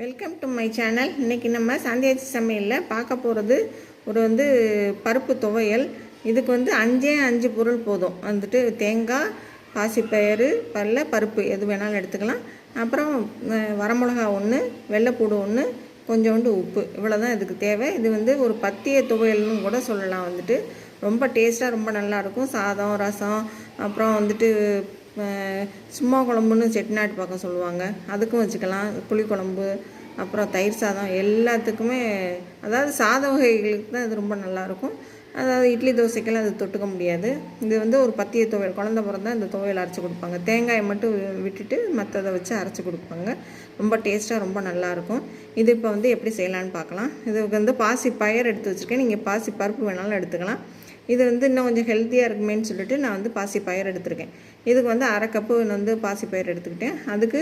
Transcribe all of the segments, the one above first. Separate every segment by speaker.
Speaker 1: Welcome to my channel இன்றைக்கி நம்ம சாந்தியாச்சி சமையலில் பார்க்க போகிறது ஒரு வந்து பருப்பு துவையல். இதுக்கு வந்து அஞ்சே அஞ்சு பொருள் போதும். வந்துட்டு தேங்காய் பாசிப்பயிறு பல்ல பருப்பு எது வேணாலும் எடுத்துக்கலாம். அப்புறம் வரமிளகா ஒன்று வெள்ளைப்பூடு ஒன்று கொஞ்சோண்டு உப்பு. இவ்வளோ தான் இதுக்கு தேவை. இது வந்து ஒரு பத்திய துவையல்னு கூட சொல்லலாம் வந்துட்டு. ரொம்ப டேஸ்ட்டாக ரொம்ப நல்லாயிருக்கும் சாதம் ரசம் அப்புறம் வந்துட்டு சும்மா குழம்புன்னு செட்டிநாட்டு பக்கம் சொல்லுவாங்க. அதுக்கும் வச்சுக்கலாம். புளிக்குழம்பு அப்புறம் தயிர் சாதம் எல்லாத்துக்குமே அதாவது சாத வகைகளுக்கு தான் இது ரொம்ப நல்லாயிருக்கும் அதாவது இட்லி தோசைக்கெல்லாம் அது தொட்டுக்க முடியாது. இது வந்து ஒரு பத்திய துவையல். குழந்த பிறந்தா இந்த துவையல் அரைச்சி கொடுப்பாங்க. தேங்காயை மட்டும் விட்டுட்டு மற்றதை வச்சு அரைச்சி கொடுப்பாங்க. ரொம்ப டேஸ்ட்டாக ரொம்ப நல்லாயிருக்கும் இது இப்போ வந்து எப்படி செய்யலான்னு பார்க்கலாம். இதுக்கு வந்து பாசி பயர் எடுத்து வச்சுருக்கேன். நீங்கள் பாசி பருப்பு வேணாலும் எடுத்துக்கலாம். இது வந்து இன்னும் கொஞ்சம் ஹெல்த்தியாக இருக்குமேன்னு சொல்லிட்டு நான் வந்து பாசிப்பயிர் எடுத்துருக்கேன். எடுத்திருக்கேன் இதுக்கு வந்து அரை கப்பு வந்து பாசிப்பயிர் எடுத்துக்கிட்டேன். அதுக்கு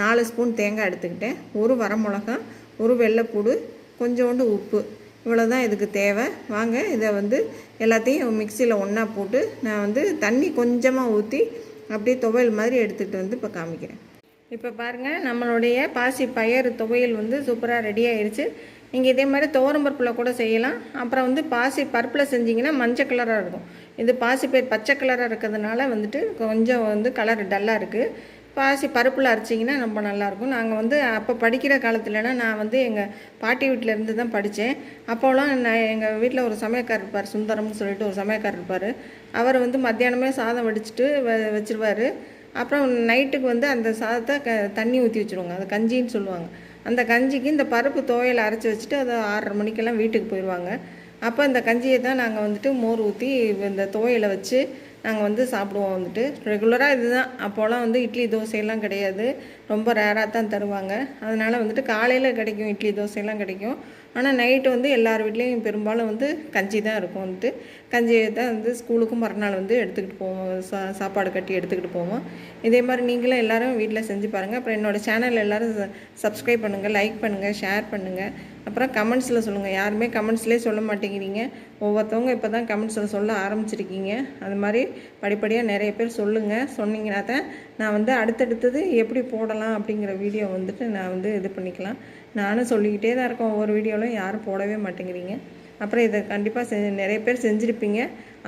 Speaker 1: நாலு ஸ்பூன் தேங்காய் எடுத்துக்கிட்டேன். ஒரு வரமிளகா ஒரு வெள்ளைப்பூடு கொஞ்சோண்டு உப்பு. இவ்வளோ தான் இதுக்கு தேவை. வாங்க இதை வந்து எல்லாத்தையும் மிக்சியில் ஒன்றா போட்டு நான் வந்து தண்ணி கொஞ்சமாக ஊற்றி அப்படியே துவையல் மாதிரி எடுத்துகிட்டு வந்து இப்போ காமிக்கிறேன். இப்போ பாருங்கள் நம்மளுடைய பாசி பயறு துவையல் வந்து சூப்பராக ரெடி ஆயிடுச்சு நீங்கள் இதே மாதிரி துவரம் பருப்பில் கூட செய்யலாம். அப்புறம் வந்து பாசி பருப்பில் செஞ்சிங்கன்னா மஞ்சள் கலராக இருக்கும். இது பாசி பயிர் பச்சை கலராக இருக்கிறதுனால வந்துட்டு கொஞ்சம் வந்து கலர் டல்லாக இருக்குது பாசி பருப்பில் அரைச்சிங்கன்னா ரொம்ப நல்லாயிருக்கும் நாங்கள் வந்து அப்போ படிக்கிற காலத்துலலாம் நான் வந்து எங்கள் பாட்டி வீட்டில் இருந்து தான் படித்தேன் அப்போலாம் நான் எங்கள் வீட்டில் ஒரு சமயக்காரர் இருப்பார் சுந்தரம்னு சொல்லிட்டு ஒரு சமயக்காரர் இருப்பார். அவர் வந்து மத்தியானமே சாதம் வடிச்சிட்டு வ வச்சிருவார். அப்புறம் நைட்டுக்கு வந்து அந்த சாதத்தை க தண்ணி ஊற்றி வச்சுருவாங்க. அந்த கஞ்சின்னு சொல்லுவாங்க. அந்த கஞ்சிக்கு இந்த பருப்பு துவையில் அரைச்சி வச்சுட்டு அதை ஆறரை மணிக்கெல்லாம் வீட்டுக்கு போயிடுவாங்க. அப்போ இந்த கஞ்சியை தான் நாங்கள் வந்துட்டு மோர் ஊற்றி இந்த துவையில் வச்சு நாங்கள் வந்து சாப்பிடுவோம் வந்துட்டு. ரெகுலராக இதுதான். அப்போலாம் வந்து இட்லி தோசையெல்லாம் கிடையாது. ரொம்ப ரேராக தான் தருவாங்க. அதனால் வந்துட்டு காலையில் கிடைக்கும் இட்லி தோசையெல்லாம் கிடைக்கும். ஆனால் நைட்டு வந்து எல்லார் வீட்லேயும் பெரும்பாலும் வந்து கஞ்சி தான் இருக்கும் வந்துட்டு. கஞ்சியை தான் வந்து ஸ்கூலுக்கும் மறுநாள் வந்து எடுத்துக்கிட்டு போவோம். சா சாப்பாடு கட்டி எடுத்துக்கிட்டு போவோம். இதே மாதிரி நீங்களும் எல்லோரும் வீட்டில் செஞ்சு பாருங்கள் அப்புறம் என்னோடய சேனல் எல்லோரும் சப்ஸ்கிரைப் பண்ணுங்கள் லைக் பண்ணுங்கள் ஷேர் பண்ணுங்கள் அப்புறம் கமெண்ட்ஸில் சொல்லுங்கள் யாருமே கமெண்ட்ஸ்லேயே சொல்ல மாட்டேங்கிறீங்க. ஒவ்வொருத்தவங்க இப்போ தான் கமெண்ட்ஸில் சொல்ல ஆரம்பிச்சிருக்கீங்க. அது மாதிரி படிப்படியாக நிறைய பேர் சொல்லுங்கள் சொன்னீங்கன்னா தான் நான் வந்து அடுத்தடுத்தது எப்படி போடலாம் அப்படிங்கிற வீடியோ வந்துட்டு நான் வந்து இது பண்ணிக்கலாம். நானும் சொல்லிக்கிட்டே தான் இருக்கேன். ஒவ்வொரு வீடியோவிலும் யாரும் போடவே மாட்டேங்கிறீங்க. அப்புறம் இதை கண்டிப்பாக செஞ்சு நிறைய பேர் செஞ்சுருப்பீங்க.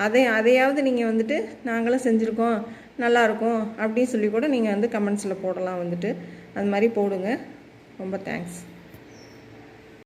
Speaker 1: அதை அதையாவது நீங்கள் வந்துட்டு நாங்களும் செஞ்சுருக்கோம். நல்லாயிருக்கும் அப்படின்னு சொல்லி கூட நீங்கள் வந்து கமெண்ட்ஸில் போடலாம் வந்துட்டு. அது மாதிரி போடுங்க. ரொம்ப தேங்க்ஸ்